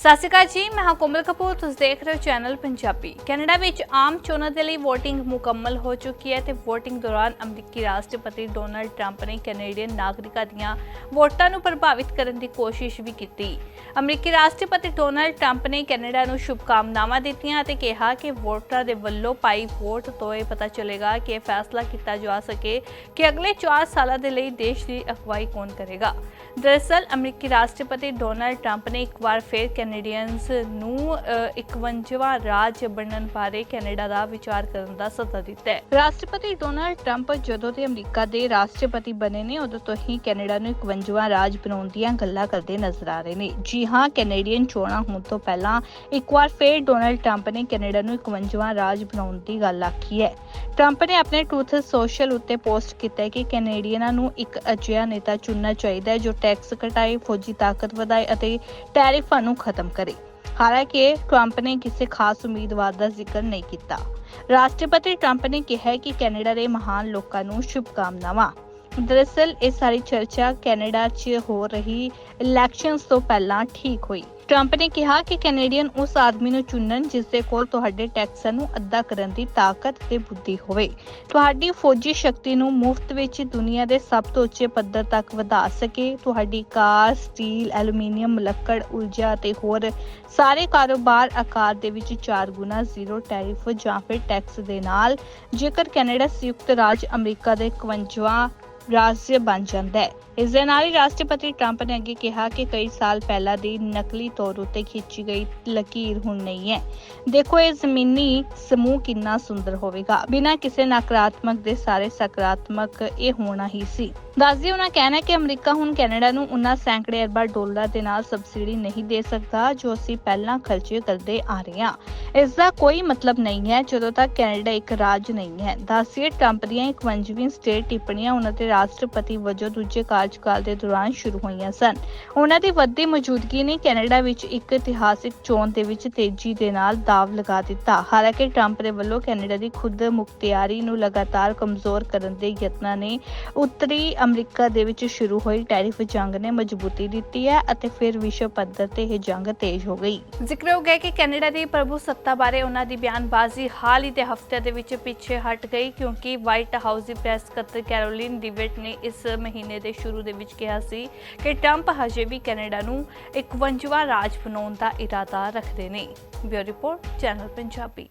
ਸਤਿ ਸ਼੍ਰੀ ਅਕਾਲ ਜੀ, ਮੈਂ ਹਾਂ ਕੋਮਲ ਕਪੂਰ, ਤੁਸੀਂ ਦੇਖ ਰਹੇ ਹੋ ਚੈਨਲ ਪੰਜਾਬੀ। ਕੈਨੇਡਾ ਵਿੱਚ ਆਮ ਚੋਣਾਂ ਦੇ ਲਈ VOTING ਮੁਕੰਮਲ ਹੋ ਚੁੱਕੀ ਹੈ ਤੇ VOTING ਦੌਰਾਨ ਅਮਰੀਕੀ ਰਾਸ਼ਟਰਪਤੀ ਡੋਨਲਡ ਟਰੰਪ ਨੇ ਕੈਨੇਡੀਅਨ ਨਾਗਰਿਕਾਂ ਦੀਆਂ ਵੋਟਾਂ ਨੂੰ ਪ੍ਰਭਾਵਿਤ ਕਰਨ ਦੀ ਕੋਸ਼ਿਸ਼ ਵੀ ਕੀਤੀ। ਅਮਰੀਕੀ ਰਾਸ਼ਟਰਪਤੀ ਡੋਨਲਡ ਟਰੰਪ ਨੇ ਕੈਨੇਡਾ ਨੂੰ ਸ਼ੁਭਕਾਮਨਾਵਾਂ ਦਿੱਤੀਆਂ ਅਤੇ ਕਿਹਾ ਕਿ ਵੋਟਰਾਂ ਦੇ ਵੱਲੋਂ ਪਾਈ ਵੋਟ ਤੋਂ ਇਹ ਪਤਾ ਚੱਲੇਗਾ ਕਿ ਇਹ ਫੈਸਲਾ ਕੀਤਾ ਜਾ ਸਕੇ ਕਿ ਅਗਲੇ 4 ਸਾਲਾਂ ਦੇ ਲਈ ਦੇਸ਼ ਦੀ ਅਗਵਾਈ ਕੌਣ ਕਰੇਗਾ। ਦਰਅਸਲ, ਅਮਰੀਕੀ ਰਾਸ਼ਟਰਪਤੀ ਡੋਨਲਡ ਟਰੰਪ ਨੇ ਇੱਕ ਵਾਰ ਫਿਰ ਕੈਨੇਡੀਅਨਸ ਨੂੰ 51ਵਾਂ ਰਾਜ ਬਣਨ ਬਾਰੇ ਕੈਨੇਡਾ ਦਾ ਵਿਚਾਰ ਕਰਨ ਦਾ ਸੱਦਾ ਦਿੱਤਾ ਹੈ। ਰਾਸ਼ਟਰਪਤੀ ਡੋਨਾਲਡ ਟਰੰਪ ਜਦੋਂ ਦੇ ਅਮਰੀਕਾ ਦੇ ਰਾਸ਼ਟਰਪਤੀ ਬਣੇ ਨੇ, ਉਦੋਂ ਤੋਂ ਹੀ ਕੈਨੇਡਾ ਨੂੰ 51ਵਾਂ ਰਾਜ ਬਣਾਉਣ ਦੀਆਂ ਗੱਲਾਂ ਕਰਦੇ ਨਜ਼ਰ ਆ ਰਹੇ ਨੇ। ਜੀ ਹਾਂ, ਕੈਨੇਡੀਅਨ ਚੋਣਾਂ ਹੋਣ ਤੋਂ ਪਹਿਲਾਂ ਇੱਕ ਵਾਰ ਫਿਰ ਡੋਨਾਲਡ ਟਰੰਪ ਨੇ ਕੈਨੇਡਾ ਨੂੰ 51ਵਾਂ ਰਾਜ ਬਣਾਉਣ ਦੀ ਗੱਲ ਆਖੀ ਹੈ। ਟਰੰਪ ਨੇ ਆਪਣੇ ਟਰੂਥ ਸੋਸ਼ਲ ਉੱਤੇ ਪੋਸਟ ਕੀਤਾ ਹੈ ਕਿ ਕੈਨੇਡੀਅਨਾਂ ਨੂੰ ਇੱਕ ਅਜਿਹਾ ਨੇਤਾ ਚੁਣਨਾ ਚਾਹੀਦਾ ਹੈ ਜੋ ਟੈਕਸ ਘਟਾਏ, ਫੌਜੀ ਤਾਕਤ ਵਧਾਏ ਅਤੇ ਟੈਰਿਫਾਂ ਨੂੰ ਖਤਮ ਕਰੇ। ਹਾਲਾਂਕਿ ਟਰੰਪ ਨੇ ਕਿਸੇ ਖਾਸ ਉਮੀਦਵਾਰ ਦਾ ਜ਼ਿਕਰ ਨਹੀਂ ਕੀਤਾ। ਰਾਸ਼ਟਰਪਤੀ ਟਰੰਪ ਨੇ ਕਿਹਾ ਕਿ ਕੈਨੇਡਾ ਦੇ ਮਹਾਨ ਲੋਕਾਂ ਨੂੰ ਸ਼ੁਭਕਾਮਨਾਵਾਂ। ਦਰਅਸਲ ਇਹ ਸਾਰੀ ਚਰਚਾ ਕੈਨੇਡਾ 'ਚ ਹੋ ਰਹੀ ਇਲੈਕਸ਼ਨਸ ਤੋਂ ਪਹਿਲਾਂ ਠੀਕ ਹੋਈ। ਟਰੰਪ ਨੇ ਕਿਹਾ ਕਿ ਕੈਨੇਡੀਅਨ ਉਸ ਆਦਮੀ ਨੂੰ ਚੁਣਨ ਜਿਸ ਦੇ ਕੋਲ ਤੁਹਾਡੇ ਟੈਕਸਾਂ ਨੂੰ ਅੱਧਾ ਕਰਨ ਦੀ ਤਾਕਤ ਤੇ ਬੁੱਧੀ ਹੋਵੇ। ਤੁਹਾਡੀ ਫੌਜੀ ਸ਼ਕਤੀ ਨੂੰ ਮੁਫਤ ਵਿੱਚ ਦੁਨੀਆ ਦੇ ਸਭ ਤੋਂ ਉੱਚੇ ਪੱਧਰ ਤੱਕ ਵਧਾ ਸਕੇ। ਤੁਹਾਡੀ ਕਾਰ, ਸਟੀਲ, ਐਲੂਮੀਨੀਅਮ, ਲੱਕੜ, ਊਰਜਾ ਅਤੇ ਹੋਰ ਸਾਰੇ ਕਾਰੋਬਾਰ ਆਕਾਰ ਦੇ ਵਿੱਚ 4 ਗੁਣਾ ਜ਼ੀਰੋ ਟੈਰਿਫ ਜਾਂ ਫਿਰ ਟੈਕਸ ਦੇ ਨਾਲ। ਜੇਕਰ ਕੈਨੇਡਾ ਸੰਯੁਕਤ ਰਾਜ ਅਮਰੀਕਾ ਦੇ 51ਵਾਂ ਰਾਜ ਬਣ ਜਾਂਦਾ ਹੈ। ਇਸ ਦੇ ਨਾਲ ਹੀ ਰਾਸ਼ਟਰਪਤੀ ਟਰੰਪ ਨੇ ਅੱਗੇ ਕਿਹਾ ਕਿ ਕਈ ਸਾਲ ਪਹਿਲਾਂ ਦੀ ਨਕਲੀ ਤੌਰ ਉਤੇ ਖਿੱਚੀ ਗਈ ਲਕੀਰ ਹੁਣ ਨਹੀਂ ਹੈ। ਦੇਖੋ ਇਹ ਜ਼ਮੀਨੀ ਸਮੂਹ ਕਿੰਨਾ ਸੁੰਦਰ ਹੋਵੇਗਾ। ਬਿਨਾਂ ਕਿਸੇ ਨਕਾਰਾਤਮਕ ਦੇ ਸਾਰੇ ਸਕਾਰਾਤਮਕ ਇਹ ਹੋਣਾ ਹੀ ਸੀ। ਦੱਸਦੀ ਉਹਨਾਂ ਕਹਿਣਾ ਕਿ ਅਮਰੀਕਾ ਹੁਣ ਕੈਨੇਡਾ ਨੂੰ ਉਨਾ ਸੈਂਕੜੇ ਅਰਬਾਂ ਡਾਲਰ ਦੇ ਨਾਲ ਸਬਸਿਡੀ ਨਹੀਂ ਦੇ ਸਕਦਾ ਜੋ ਅਸੀਂ ਪਹਿਲਾਂ ਖਰਚੇ ਕਰਦੇ ਆ ਰਹੇ ਹਾਂ। ਇਸ ਦਾ ਕੋਈ ਮਤਲਬ ਨਹੀਂ ਹੈ ਜਦੋਂ ਤੱਕ ਕੈਨੇਡਾ ਇੱਕ ਰਾਜ ਨਹੀਂ ਹੈ। ਦੱਸਿਏ ਟਰੰਪ ਦੀਆਂ 51ਵੀਂ ਸਟੇਟ ਟਿੱਪਣੀਆਂ ਉਹਨਾਂ ਦੇ ਰਾਸ਼ਟਰਪਤੀ ਵਜੋਂ ਦੂਜੇ ਕਾਰਜਕਾਲ ਦੇ ਦੌਰਾਨ ਸ਼ੁਰੂ ਹੋਈਆਂ ਸਨ। ਉਹਨਾਂ ਦੀ ਵੱਧਦੀ ਮੌਜੂਦਗੀ ਨੇ ਕੈਨੇਡਾ ਵਿੱਚ ਇੱਕ ਇਤਿਹਾਸਿਕ ਚੋਣ ਦੇ ਵਿੱਚ ਤੇਜ਼ੀ ਦੇ ਨਾਲ ਦਾਅਵ ਲਗਾ ਦਿੱਤਾ। ਹਾਲਾਂਕਿ ਟਰੰਪ ਦੇ ਵੱਲੋਂ ਕੈਨੇਡਾ ਦੀ ਖੁਦ ਮੁਖਤਿਆਰੀ ਨੂੰ ਲਗਾਤਾਰ ਕਮਜ਼ੋਰ ਕਰਨ ਦੇ ਯਤਨਾਂ ਨੇ ਉੱਤਰੀ ਅਮਰੀਕਾ ਦੇ ਵਿੱਚ ਸ਼ੁਰੂ ਹੋਈ ਟੈਰਿਫ ਜੰਗ ਨੇ ਮਜ਼ਬੂਤੀ ਦਿੱਤੀ ਹੈ ਅਤੇ ਫਿਰ ਵਿਸ਼ਵ ਪੱਧਰ ਤੇ ਇਹ ਜੰਗ ਤੇਜ਼ ਹੋ ਗਈ। ਜ਼ਿਕਰ ਹੋ ਗਿਆ ਕਿ ਕੈਨੇਡਾ ਦੀ ਪ੍ਰਭੂ ਸੱਤਾ ਬਾਰੇ ਉਹਨਾਂ ਦੀ ਬਿਆਨਬਾਜ਼ੀ ਹਾਲ ਹੀ ਦੇ ਹਫ਼ਤੇ ਦੇ ਵਿੱਚ ਪਿੱਛੇ ਹਟ ਗਈ ਕਿਉਂਕਿ ਵਾਈਟ ਹਾਊਸ ਦੀ ਪ੍ਰੈਸ ਸਕੱਤਰ ਕੈਰੋਲਿਨ ਡਿਵਿਟ ਨੇ ਇਸ ਮਹੀਨੇ ਦੇ ਸ਼ੁਰੂ ਦੇ ਵਿੱਚ ਕਿਹਾ ਸੀ ਕਿ ਟਰੰਪ ਹਜੇ ਵੀ ਕੈਨੇਡਾ ਨੂੰ 51ਵਾਂ ਰਾਜ ਬਣਾਉਣ ਦਾ ਇਰਾਦਾ ਰੱਖਦੇ ਨੇ। Bureau report, channel Punjabi.